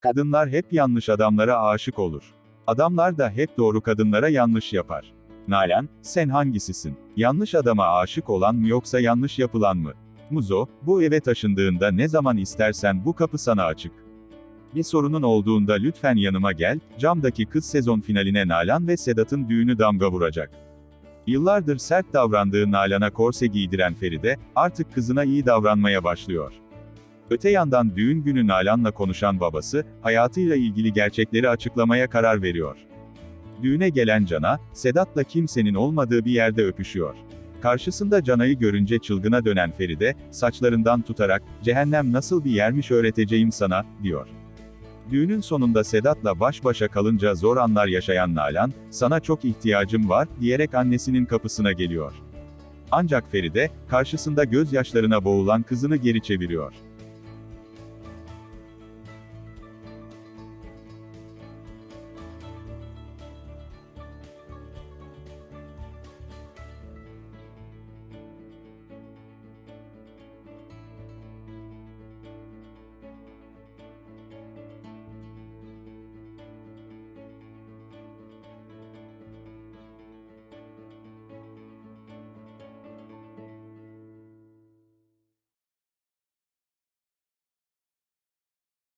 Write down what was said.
Kadınlar hep yanlış adamlara aşık olur. Adamlar da hep doğru kadınlara yanlış yapar. Nalan, sen hangisisin? Yanlış adama aşık olan mı yoksa yanlış yapılan mı? Muzo, bu eve taşındığında ne zaman istersen bu kapı sana açık. Bir sorunun olduğunda lütfen yanıma gel, camdaki kız sezon finaline Nalan ve Sedat'ın düğünü damga vuracak. Yıllardır sert davrandığı Nalan'a korse giydiren Feride, artık kızına iyi davranmaya başlıyor. Öte yandan düğün günü Nalan'la konuşan babası, hayatıyla ilgili gerçekleri açıklamaya karar veriyor. Düğüne gelen Cana, Sedat'la kimsenin olmadığı bir yerde öpüşüyor. Karşısında Cana'yı görünce çılgına dönen Feride, saçlarından tutarak, cehennem nasıl bir yermiş öğreteceğim sana, diyor. Düğünün sonunda Sedat'la baş başa kalınca zor anlar yaşayan Nalan, sana çok ihtiyacım var, diyerek annesinin kapısına geliyor. Ancak Feride, karşısında gözyaşlarına boğulan kızını geri çeviriyor.